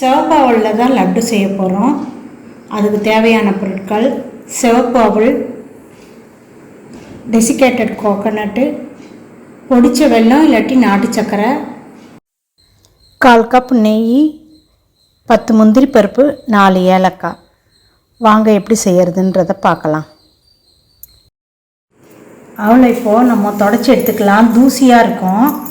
சிவப்பு தான் லட்டு செய்ய போகிறோம் அதுக்கு தேவையான பொருட்கள் சிவப்பு டெசிகேட்டட் கோகோனட்டு பொடிச்ச வெல்லம் இல்லாட்டி நாட்டு சக்கரை கால் கப் நெய் பத்து முந்திரி பருப்பு நாலு ஏலக்காய். வாங்க எப்படி செய்கிறதுன்றதை பார்க்கலாம். அவளை இப்போது நம்ம தொடச்சி எடுத்துக்கலாம். தூசியாக இருக்கும்.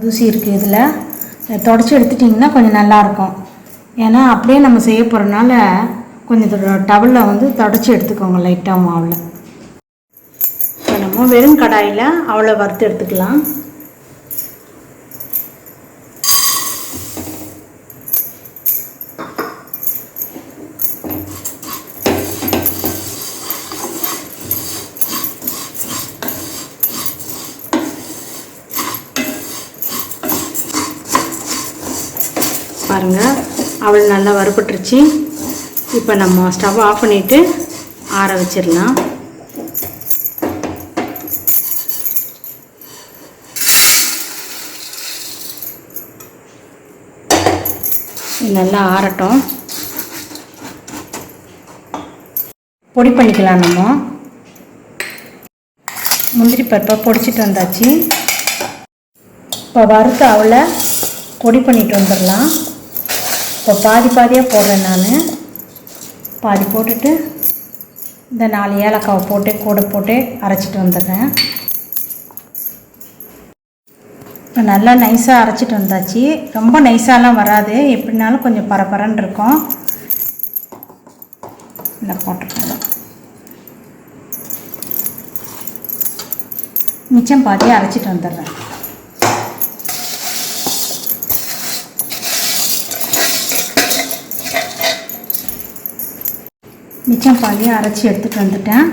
தூசி இருக்குது இதில். தொடச்சி எடுத்துட்டிங்கன்னா கொஞ்சம் நல்லாயிருக்கும். ஏன்னா அப்படியே நம்ம செய்ய போகிறனால கொஞ்சம் டவலில் வந்து தொடச்சி எடுத்துக்கோங்க லைட்டாக மாவில். இப்போ நம்ம வெறும் கடாயில் அவ்வளோ வறுத்து எடுத்துக்கலாம். பாருங்கள் அவள் நல்லா வறுபட்டுருச்சு. இப்போ நம்ம ஸ்டவ் ஆஃப் பண்ணிவிட்டு ஆற வச்சிடலாம். நல்லா ஆறட்டும். பொடி பண்ணிக்கலாம் நம்ம. முந்திரி பருப்பை பொடிச்சிட்டு வந்தாச்சு. இப்போ வறுத்து அவளை பொடி பண்ணிட்டு வந்துடலாம். இப்போ பாதி பாதியாக போடுறேன் நான். பாதி போட்டுட்டு இந்த நாலு ஏலக்காவை போட்டு கூட போட்டு அரைச்சிட்டு வந்துடுறேன். இப்போ நல்லா நைஸாக அரைச்சிட்டு வந்தாச்சு. ரொம்ப நைஸாலாம் வராது. எப்படினாலும் கொஞ்சம் பரபரன்னு இருக்கும். இந்த போட்டுருக்கேன். மிச்சம் பாதியாக அரைச்சிட்டு வந்துடுறேன். மிச்சம் பாதியை அரைச்சி எடுத்துகிட்டு வந்துட்டேன்.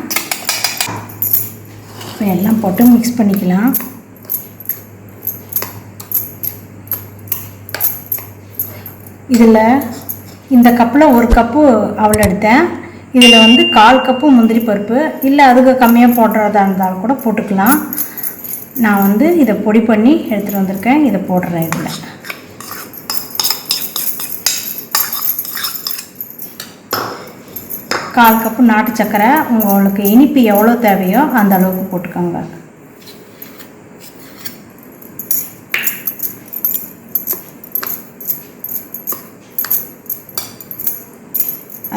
இப்போ எல்லாம் போட்டு மிக்ஸ் பண்ணிக்கலாம். இதில் இந்த கப்பில் ஒரு கப்பு அவள் எடுத்தேன். இதில் வந்து கால் கப்பு முந்திரி பருப்பு. இல்லை அதுக்கு கம்மியாக போடுறதா இருந்தாலும் கூட போட்டுக்கலாம். நான் வந்து இதை பொடி பண்ணி எடுத்துகிட்டு வந்திருக்கேன். இதை போடுறேன் இதில். கால் கப்பு நாட்டு சக்கரை உங்களுக்கு இனிப்பு எவ்வளோ தேவையோ அந்த அளவுக்கு போட்டுக்கோங்க.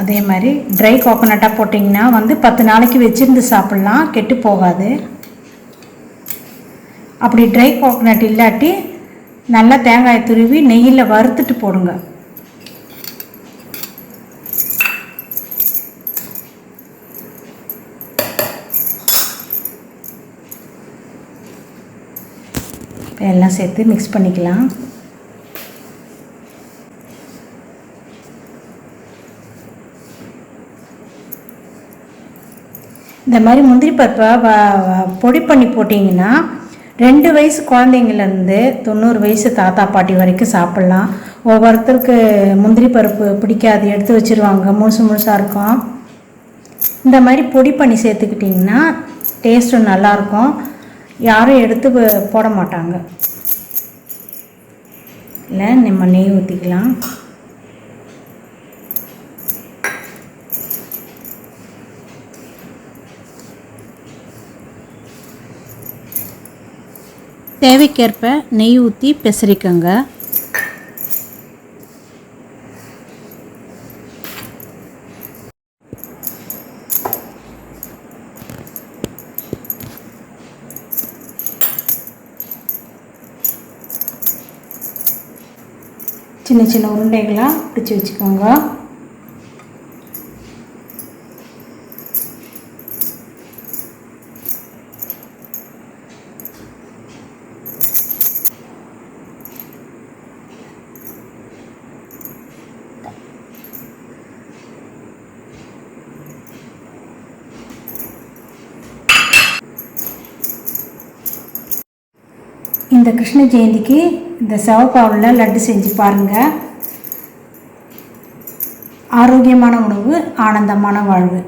அதே மாதிரி ட்ரை கோகோனட்டாக போட்டிங்கன்னா வந்து பத்து நாளைக்கு வச்சுருந்து சாப்பிட்லாம் கெட்டு போகாது. அப்படி ட்ரை கோகோனட் இல்லாட்டி நல்லா தேங்காயை துருவி நெய்யில் வறுத்துட்டு போடுங்க. இப்போ எல்லாம் சேர்த்து மிக்ஸ் பண்ணிக்கலாம். இந்த மாதிரி முந்திரி பருப்பை வ பொடி பண்ணி போட்டிங்கன்னா ரெண்டு வயசு குழந்தைங்கலேருந்து தொண்ணூறு வயசு தாத்தா பாட்டி வரைக்கும் சாப்பிட்லாம். ஒவ்வொருத்தருக்கு முந்திரி பருப்பு பிடிக்காது எடுத்து வச்சுருவாங்க முழுசு முழுசாக இருக்கும். இந்த மாதிரி பொடி பண்ணி சேர்த்துக்கிட்டிங்கன்னா டேஸ்ட்டும் நல்லாயிருக்கும் யாரும் எடுத்து போட மாட்டாங்க. இல்லை நம்ம நெய் ஊற்றிக்கலாம் தேவைக்கேற்ப நெய் ஊற்றி பெசரிக்கங்க. சின்ன சின்ன உருண்டைகளாக பிடிச்சி வச்சுக்கோங்க. இந்த கிருஷ்ண ஜெயந்திக்கு இந்த செவப்பாவில் லட்டு செஞ்சு பாருங்கள் ஆரோக்கியமான உணவு ஆனந்தமான வாழ்வு.